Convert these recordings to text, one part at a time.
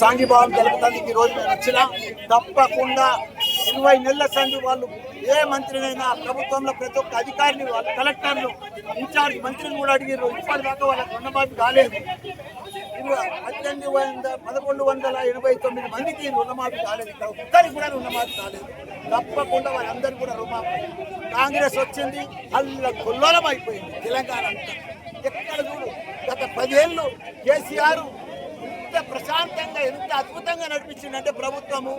సాంఘీభావం ఈ రోజు మేము వచ్చిన తప్పకుండా ఇరవై నెలల సంధి వాళ్ళు ఏ మంత్రినైనా ప్రభుత్వంలో ప్రతి ఒక్క అధికారిని వాళ్ళు కలెక్టర్లు ఇన్ఛార్జ్ మంత్రిని కూడా అడిగారు ఇప్పటిదాకా వాళ్ళకి రుణమాఫీ కాలేదు. పద్దెనిమిది వంద పదకొండు వందల ఎనభై తొమ్మిది మందికి రుణమాఫీ కాలేదు. ఇక్కడ ఒక్కరికి కూడా రుణమాఫీ కాలేదు. తప్పకుండా వాళ్ళందరికీ కూడా రుణమాఫీ. కాంగ్రెస్ వచ్చింది అల్ల కొల్లోలం అయిపోయింది తెలంగాణ అంతా. పదేళ్ళు కేసీఆర్ ఎంత ప్రశాంతంగా ఎంత అద్భుతంగా నడిపించిందంటే ప్రభుత్వము.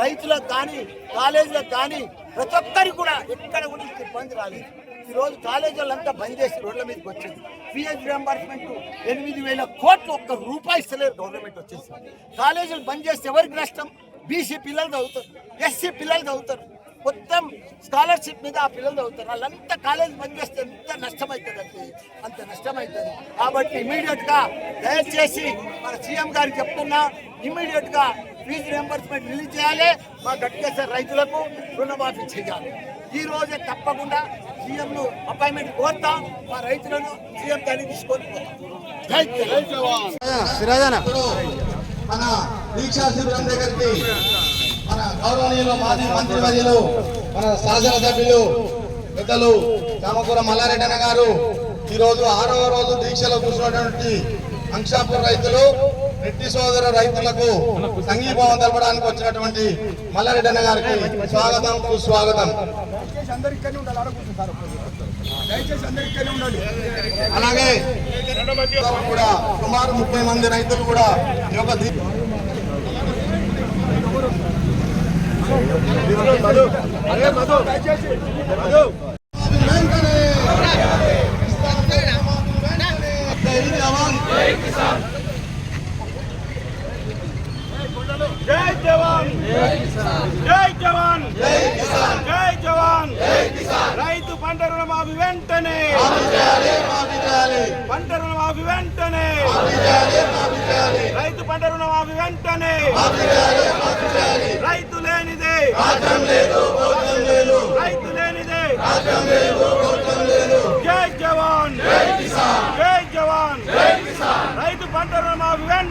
రైతులకు కానీ కాలేజీలకు కానీ ప్రతి ఒక్కరికి కూడా ఎక్కడ కూడా ఇబ్బంది రాలేదు. ఈ రోజు బంద్ చేసి రోడ్ల మీదకి వచ్చింది ఫీఎస్ రియంబర్స్మెంట్ ఎనిమిది వేల కోట్లు ఒక్క రూపాయి ఇస్తలేరు గవర్నమెంట్ వచ్చేసి. కాలేజీలు బంద్ చేస్తే ఎవరికి నష్టం? బీసీ పిల్లలు చదువుతారు ఎస్సీ పిల్లలు చదువుతారు. మొత్తం స్కాలర్షిప్ మీద ఆ పిల్లలు చదువుతారు. వాళ్ళంతా కాలేజ్ బంద్ చేస్తే ఎంత నష్టం అవుతుంది అంటే అంత నష్టం అవుతుంది కాబట్టి ఇమీడియట్గా దయచేసి మన సీఎం గారికి చెప్తున్నా ఇమీడియట్గా ఫీజు రియంబర్స్మెంట్ రిలీజ్ చేయాలి. మా గట్కేశ్వర రైతులకు రుణమాఫీ చేయాలి. ఈ రోజే తప్పకుండా సీఎం ను అపాయింట్మెంట్ కోరుతాం. మా రైతులను సీఎం గారిని తీసుకొని పోతాం. మన దీక్షా శిబిరం దగ్గరికి గౌరవనీయులు మాజీ మంత్రి వర్యులు మన శాసనసభ్యులు పెద్దలు చామకూర మల్లారెడ్డి గారు ఈరోజు ఆరవ రోజు దీక్షలో కూర్చున్నటువంటి అంశాపూర్ రైతులు రెడ్డి సోదర రైతులకు సంఘీభావం తెలపడానికి వచ్చినటువంటి మల్లారెడ్డి అన్న గారికి స్వాగతం సుస్వాగతం. అలాగే కూడా సుమారు ముప్పై మంది రైతులు కూడా ఈ యొక్క దీ- వెంటనే జై జవాన్. జై జవాన్. జై జవాన్. రైతు పంట రుణమాఫీ వెంటనే. పంట రుణమాఫీ వెంటనే. రైతు పంట రుణమాఫీ వెంటనే.